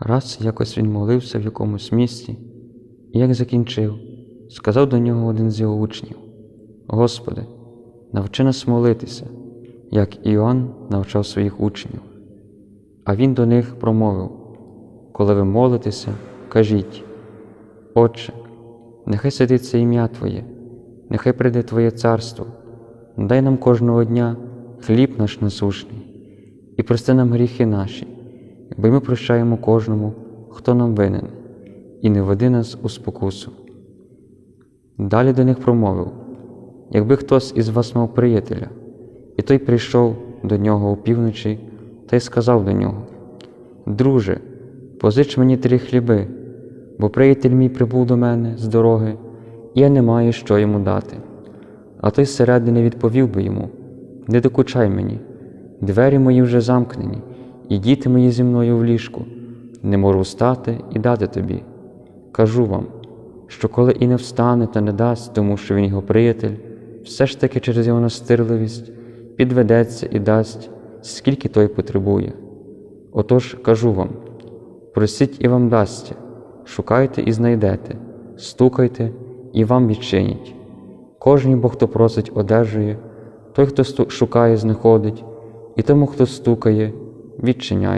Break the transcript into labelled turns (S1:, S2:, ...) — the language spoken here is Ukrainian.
S1: Раз якось він молився в якомусь місті, і як закінчив, сказав до нього один з його учнів: Господи, навчи нас молитися, як Іоанн навчав своїх учнів. А він до них промовив: Коли ви молитеся, кажіть, Отче, нехай святиться ім'я Твоє, нехай прийде Твоє царство, дай нам кожного дня хліб наш насушний, і прости нам гріхи наші, бо ми прощаємо кожному, хто нам винен, і не веди нас у спокусу. Далі до них промовив: якби хтось із вас мав приятеля, і той прийшов до нього опівночі та й сказав до нього: Друже, позич мені три хліби, бо приятель мій прибув до мене з дороги, і я не маю що йому дати. А той зсередини відповів би йому: Не докучай мені, двері мої вже замкнені, і мої зі мною в ліжку, не можу встати і дати тобі. Кажу вам, що коли і не встане та не дасть, тому що він його приятель, все ж таки через його настирливість підведеться і дасть, скільки той потребує. Отож кажу вам: просіть і вам дасться, шукайте і знайдете, стукайте і вам відчинять. Кожний бо хто просить, одержує, той, хто шукає, знаходить, і тому, хто стукає, відчиняє.